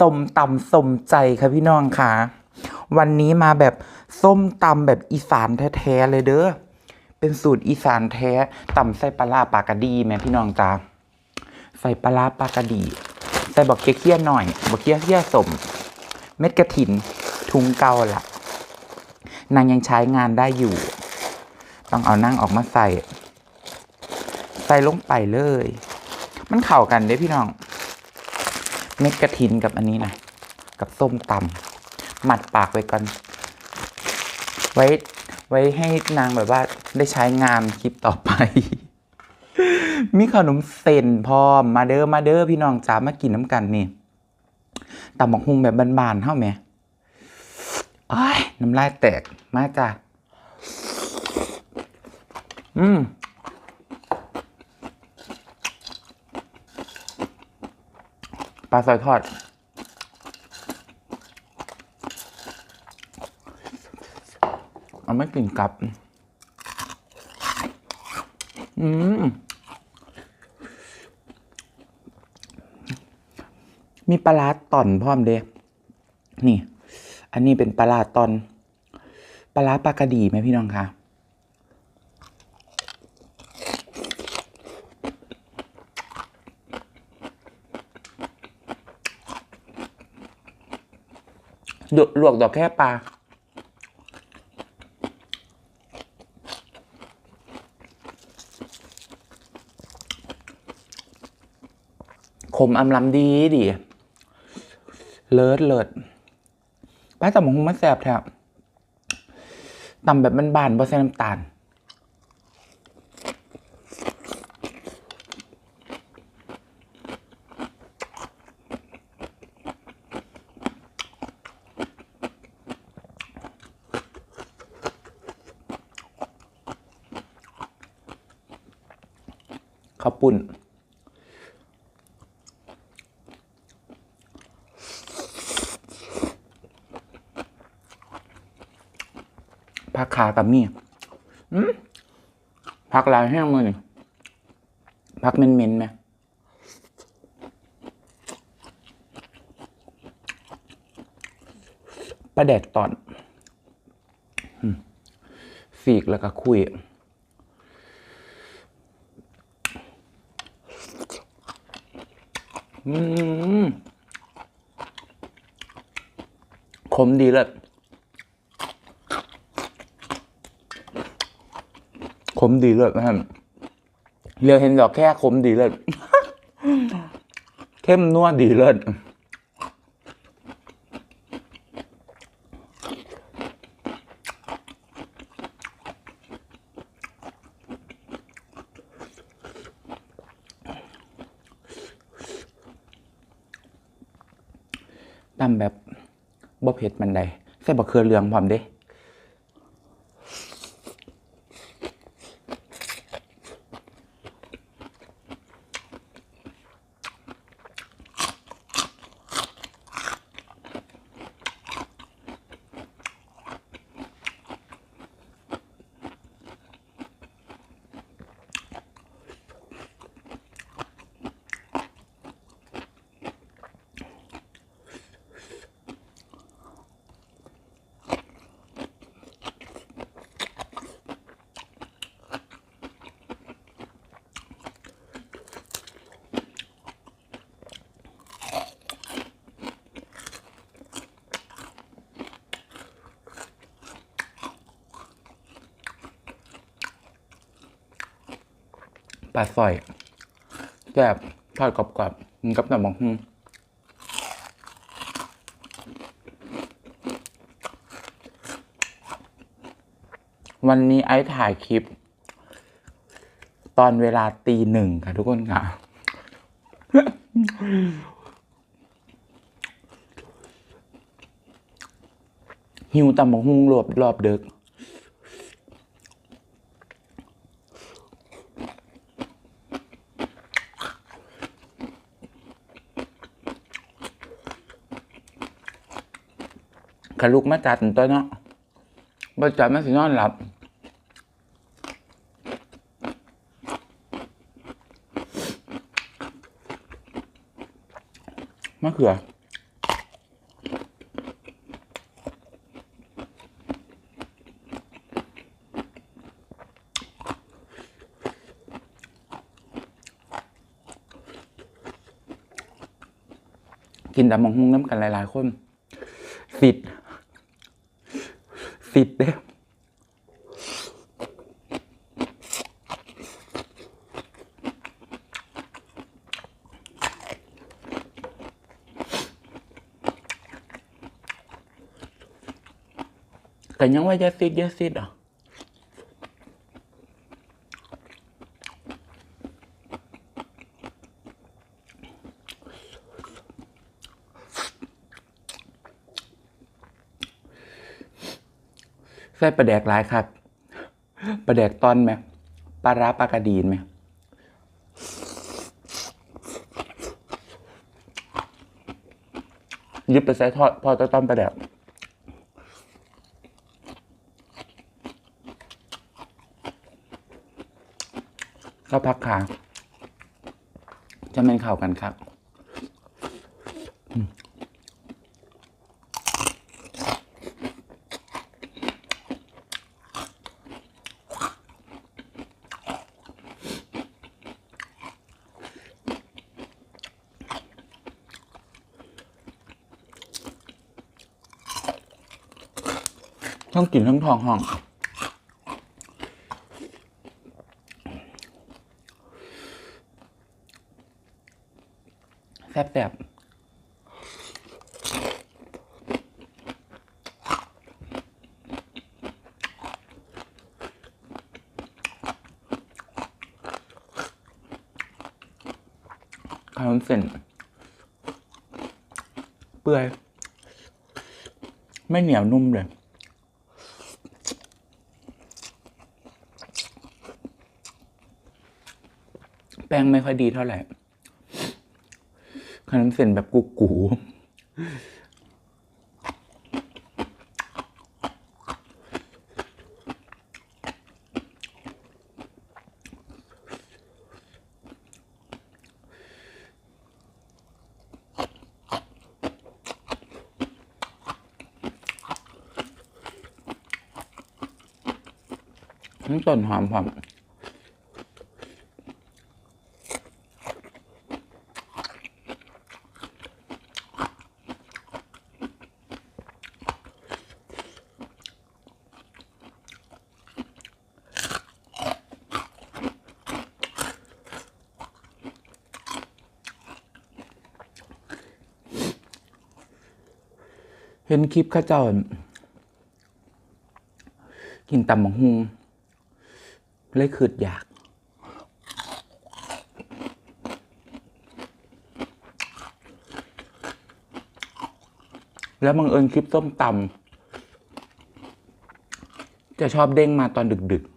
ส้มตำสมใจค่ะพี่น้องค่ะ วันนี้มาแบบส้มตำแบบอีสานแท้ๆเลยเด้อเป็นสูตรอีสานแท้ตำใส่ปลาร้าปากระดีแม่พี่น้องจ้าใส่ปลาร้าปากระดี ใส่บอกเคี้ยวๆหน่อยบอกเคี้ยวเคี้ยวสม เม็ดกระถิน ทุงเกาละนางยังใช้งานได้อยู่ ต้องเอานั่งออกมาใส่ ใส่ลงไปเลย มันเข้ากันเด้พี่น้อง เม็ดกระถินกับอันนี้นะกับส้มตำหมัดปากไว้ก่อน ไว้ไว้ให้นางแบบว่าได้ใช้งานคลิปต่อไป มีขนมเส้นพร้อมมาเด้อมาเด้อพี่น้องจ๋ามากินน้ำกันนี่ตำบักฮุงแบบบานๆเท่าไหมอ้ายน้ำลายแตกมาจ้ะอืม ปลาซอยทอด เอาไม่กลิ่นกลับ อืม มีปลาต่อนพร้อมเด้นี่ อันนี้เป็นปลาร้าตอน ปลาร้าปลากระดีไหมพี่น้องคะ ลวกดอกแค่ปลาขมอำลำดีดี เลิศเลิศป้าแต่หมงมันแสบแทบตำแบบบานๆบ่ใส่น้ำตาล ข้าวปุ้น ผักขากับมีอืมผักลายแห้งมือนี่ผักเม็นๆไหมปลาแดกตอนสีกแล้วก็คุย อืมขมดีเลยขมดีเลยนะครับเรียวเห็นดอกแค่ขมดีเลย เข้มนัวดีเลย ตำแบบบ่เผ็ดมันใดใส่บะเขือเรืองพร้อมเด้ ปลาสอยแซ่บทอดกรอบๆมันกับหนังบังฮึวันนี้ไอ้ถ่ายคลิป ตอนเวลาตีหนึ่งค่ะทุกคนค่ะ หิวตำบักฮุงรอบรอบเดึก ขาลุกมาจัดตัวเนาะบจัดมาสินอนหลับ มะเขือกินแต่มองหุ้งน้ำกันหลาย ๆ คนสิทธ สิทธิ์เด้อแต่ยังว่าจะสิทธิ์จะสิทธิ์อะ ใส่ปลาแดกหลายครับปลาแดกตอนไหมปลาร้าปลากระดีนไหมยิบไปใส่ทอดพอจะต้มปลาแดกก็พักขาจะเป็นข่าวกันครับ ต้งกลิ่นทั้งทองหองแซ่บๆข้าวมันเส้นเปื่อย ไม่เหนียวนุ่มเลย ป้งไม่ค่อยดีเท่าไหร่ขนมเส้นแบบกุกูน้ำต้นหอมหอม เห็นคลิปข้าเจ้า กินตำบักฮุงเลยขืดอยาก แล้วบังเอิญคลิปส้มตำจะชอบเด้งมาตอนดึก ๆ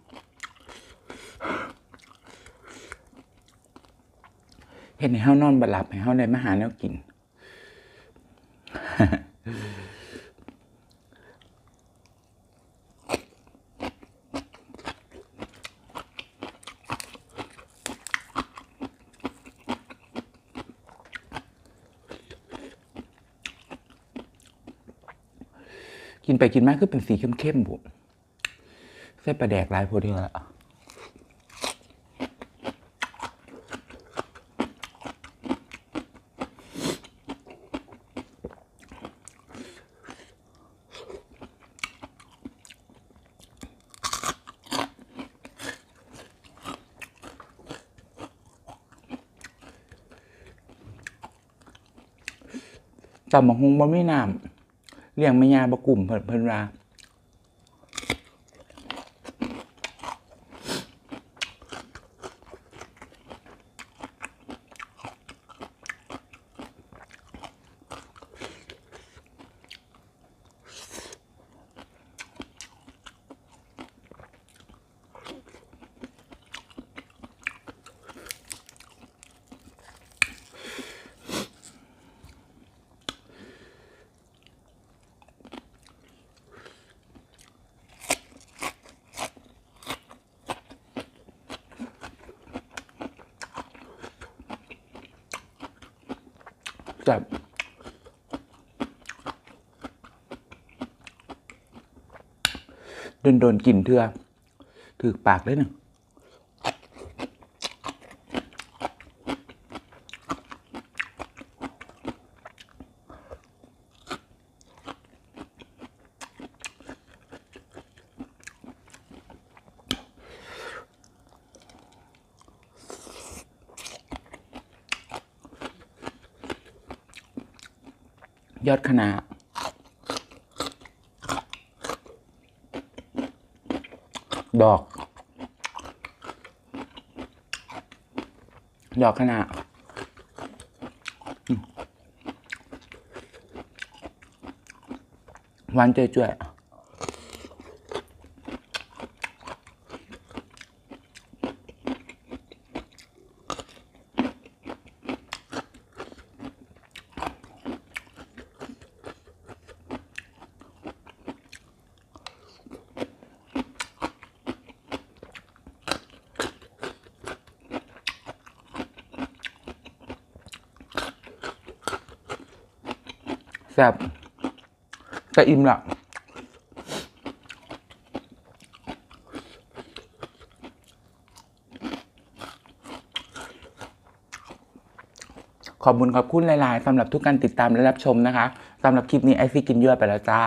เห็นให้เฮานอนบัหลับให้เฮาได้มาหาแนวกิน กินไปกินมาคือเป็นสีเข้มๆบุใส่ปลาแดกลายโพดเดียวละจำบักฮุงบ่มีน้ำ เลี้ยงไม่ยาบกลุ่มเพิ่นเพิ่นว่า จับโดนโดนๆกินเถื่อถือปากเลยหนึ่ง ยอดคณะดอก ดอกคณะอืมหวานเจ๋อ แซ่บแต่อิ่มละขอบคุณขอบคุณหลาย ๆสำหรับทุกการติดตามและรับชมนะคะสำหรับคลิปนี้ไอซี่กินยั่วไปแล้วจ้า